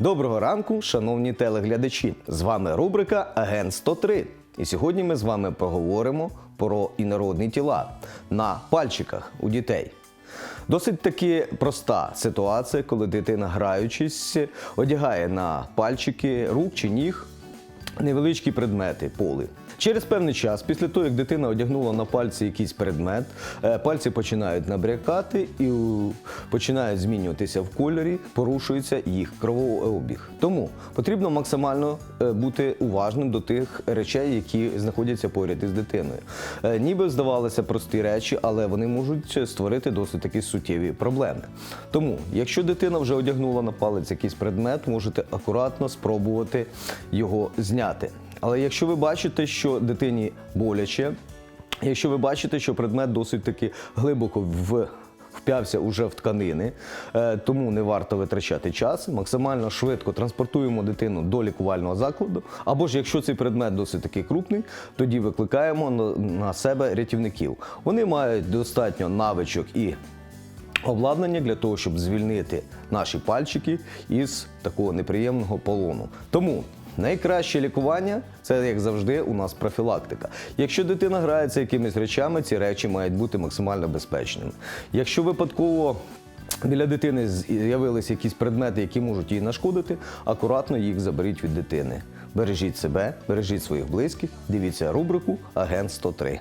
Доброго ранку, шановні телеглядачі! З вами рубрика Агент 103. І сьогодні ми з вами поговоримо про інородні тіла на пальчиках у дітей. Досить таки проста ситуація, коли дитина, граючись, одягає на пальчики рук чи ніг невеличкі предмети поли. Через певний час, після того, як дитина одягнула на пальці якийсь предмет, е, пальці починають набрякати і починають змінюватися в кольорі, порушується їх кровообіг. Тому потрібно максимально е, бути уважним до тих речей, які знаходяться поряд із дитиною. Е, Ніби здавалися прості речі, але вони можуть створити досить такі суттєві проблеми. Тому, якщо дитина вже одягнула на палець якийсь предмет, можете акуратно спробувати його зняти. Але якщо ви бачите, що дитині боляче, якщо ви бачите, що предмет досить таки глибоко в вп'явся уже в тканини, е, тому не варто витрачати час. Максимально швидко транспортуємо дитину до лікувального закладу. Або ж якщо цей предмет досить таки крупний, тоді викликаємо на, на себе рятівників. Вони мають достатньо навичок і обладнання для того, щоб звільнити наші пальчики із такого неприємного полону. Тому найкраще лікування це, як завжди, у нас профілактика. Якщо дитина грається якимись речами, ці речі мають бути максимально безпечними. Якщо випадково біля дитини з'явилися якісь предмети, які можуть їй нашкодити, акуратно їх заберіть від дитини. Бережіть себе, бережіть своїх близьких. Дивіться рубрику Агент 103.